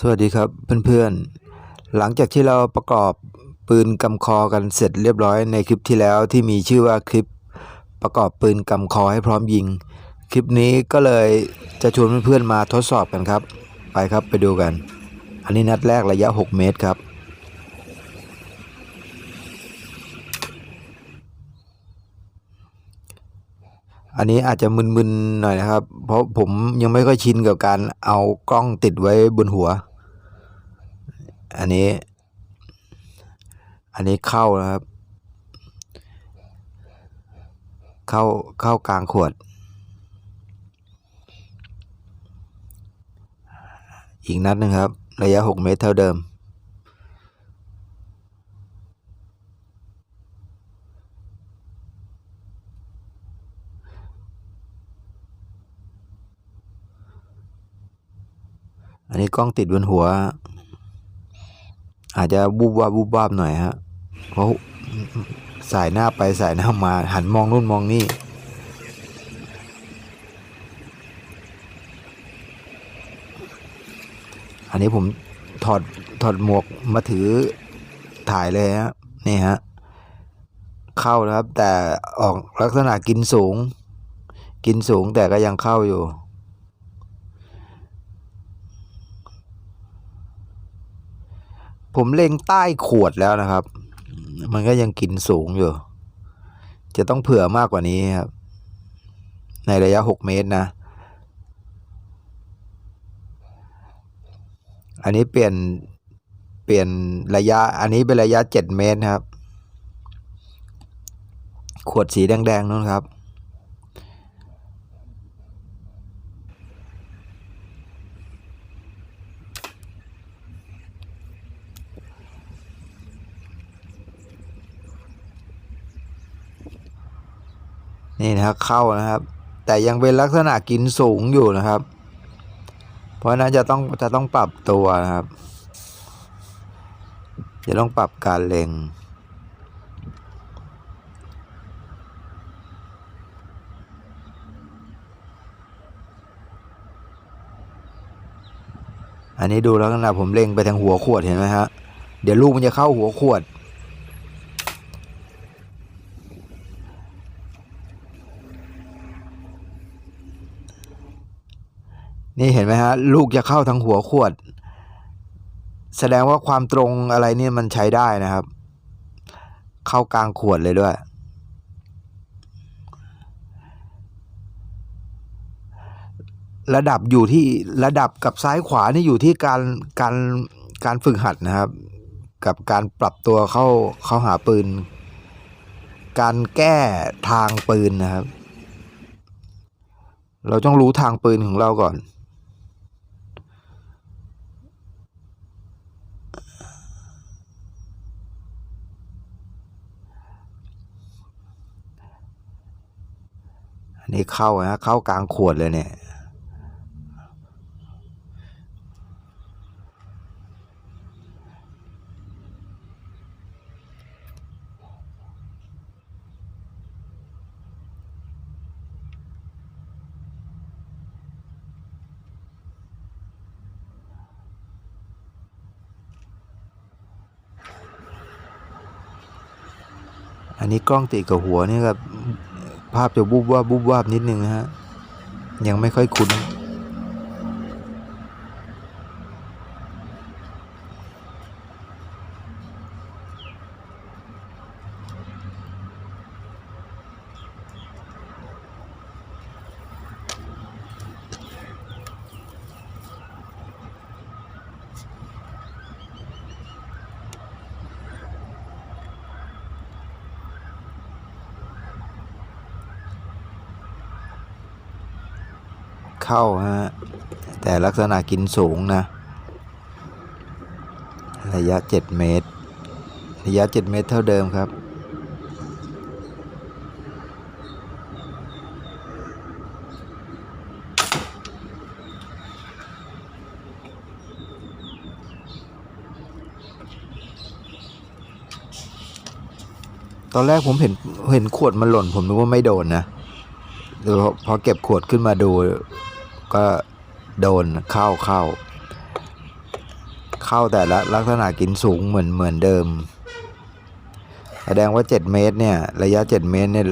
สวัสดีครับเพื่อนๆ หลังจากที่เราประกอบปืนกำคอกันเสร็จเรียบร้อยในคลิปที่แล้วที่มีชื่อว่าคลิปประกอบปืนกำคอให้พร้อมยิง คลิปนี้ก็เลยจะชวนเพื่อนๆมาทดสอบกันครับ ไปครับไปดูกัน อันนี้นัดแรกระยะ 6 เมตรครับ อันนี้อาจจะมึนๆหน่อยนะครับ เพราะผมยังไม่ค่อยชินกับการเอากล้องติดไว้บนหัว อันนี้ อันนี้เข้านะครับ เข้าเข้ากลางขวด อีกนัดหนึ่งครับ ระยะ 6 เมตรเท่าเดิม อันนี้กล้องติดบนหัว อาจจะบูบวาบบูบวาบหน่อยฮะ เพราะสายหน้าไปสายหน้ามาหันมองนู่นมองนี่อันนี้ผมถอดถอดหมวกมาถือถ่ายเลยฮะนี่ฮะเข้านะครับ แต่ออกลักษณะกินสูง กินสูงแต่ก็ยังเข้าอยู่ ผมเล็งใต้ขวดแล้วนะครับ มันก็ยังกินสูงอยู่ จะต้องเผื่อมากกว่านี้ครับ ในระยะ 6 เมตรนะ อันนี้เปลี่ยนเปลี่ยนระยะ อันนี้เป็นระยะ 7 เมตรครับ ขวดสีแดงๆนู้นครับ นี่นะครับเข้านะครับ แต่ยังเป็นลักษณะกินสูงอยู่นะครับ เพราะนั้นจะต้องจะต้องปรับตัวนะครับ จะต้องปรับการเล็งอันนี้ดูแล้วนะผมเล็งไปทางหัวขวดเห็นไหมฮะ เดี๋ยวลูกมันจะเข้าหัวขวด นี่เห็นไหมฮะลูกจะเข้าทางหัวขวด แสดงว่าความตรงอะไรนี่มันใช้ได้นะครับ เข้ากลางขวดเลยด้วย ระดับอยู่ที่ระดับกับซ้ายขวานี่อยู่ที่การการการฝึกหัดนะครับ กับการปรับตัวเข้าเข้าหาปืน การแก้ทางปืนนะครับ เราต้องรู้ทางปืนของเราก่อน นนี้เข้านะเข้ากลางขวดเลยเนี่ย อันนี้กล้องติดกับหัวนี่ครับ ภาพจะบูบวาบบูบวาบนิดนึงนะฮะ ยังไม่ค่อยคุ้น เข้าฮะแต่ลักษณะกินสูงนะ ระยะ 7 เมตร ระยะ 7 เมตรเท่าเดิมครับ ตอนแรกผมเห็นเห็นขวดมันหล่น ผมนึกว่าไม่โดนนะพอเก็บขวดขึ้นมาดู ก็โดนเข้าเข้า เข้าแต่ละลักษณะกินสูงเหมือนเหมือนเดิม แสดงว่า 7 เมตรเนี่ย ระยะ 7 เมตรเนี่ย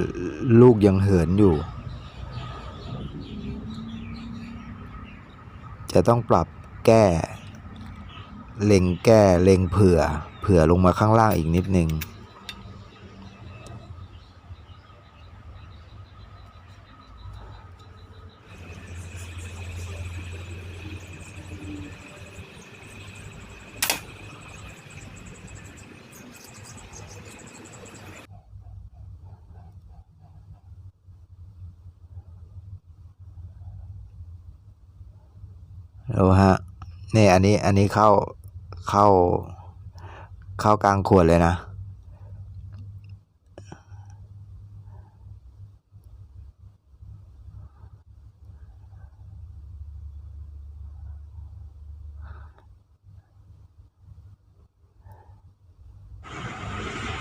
ลูกยังเหินอยู่ จะต้องปรับแก้ เล็งแก้ เล็งเผื่อ เผื่อลงมาข้างล่างอีกนิดนึง ดูฮะนี่อันนี้อันนี้เข้าเข้าเข้ากลางขวดเลยนะ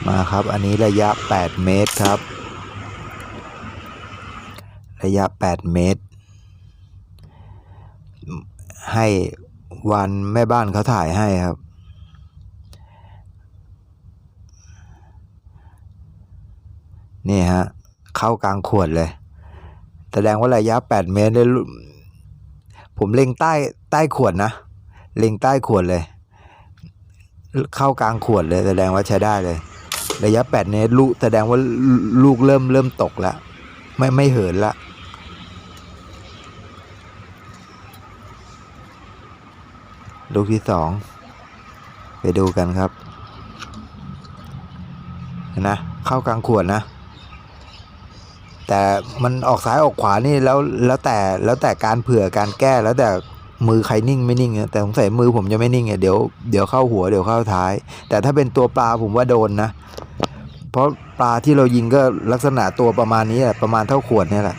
มาครับ อันนี้ระยะ 8 เมตรครับ ระยะ 8 เมตร ให้วันแม่บ้านเขาถ่ายให้ครับ นี่ฮะ เข้ากลางขวดเลย แสดงว่าระยะ 8 เมตรเนี่ยลุผมเล็งใต้ใต้ขวดนะ เล็งใต้ขวดเลย เข้ากลางขวดเลย แสดงว่าใช้ได้เลย ระยะ 8 เมตรลูกแสดงว่าลูกเริ่มเริ่มตกแล้ว ไม่ไม่เหินละ ลูกที่สองไปดูกันครับนะเข้ากลางขวดนะ แต่มันออกซ้ายออกขวานี่แล้วแล้วแต่แล้วแต่การเผื่อการแก้แล้วแต่มือใครนิ่งไม่นิ่ง แต่สงสัยมือผมจะไม่นิ่งเดี๋ยวเดี๋ยวเข้าหัวเดี๋ยวเข้าท้าย แต่ถ้าเป็นตัวปลาผมว่าโดนนะ เพราะปลาที่เรายิงก็ลักษณะตัวประมาณนี้แหละประมาณเท่าขวดนี่แหละ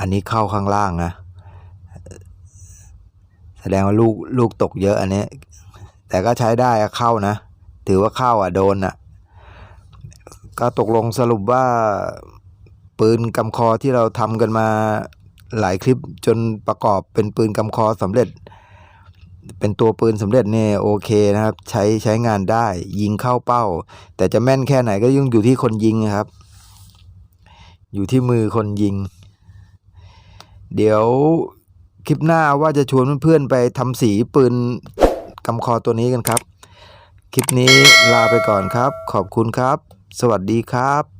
อันนี้เข้าข้างล่างนะ แสดงว่าลูกลูกตกเยอะอันนี้ แต่ก็ใช้ได้เข้านะ ถือว่าเข้าอะโดนอะ ก็ตกลงสรุปว่าปืนกำคอที่เราทำกันมาหลายคลิปจนประกอบเป็นปืนกำคอสำเร็จ เป็นตัวปืนสำเร็จเนี่ยโอเคนะครับ ใช้ใช้งานได้ยิงเข้าเป้า แต่จะแม่นแค่ไหนก็ยังอยู่ที่คนยิงครับ อยู่ที่มือคนยิง เดี๋ยวคลิปหน้าว่าจะชวนเพื่อนๆไปทำสีปืนกำคอตัวนี้กันครับ คลิปนี้ลาไปก่อนครับ ขอบคุณครับ สวัสดีครับ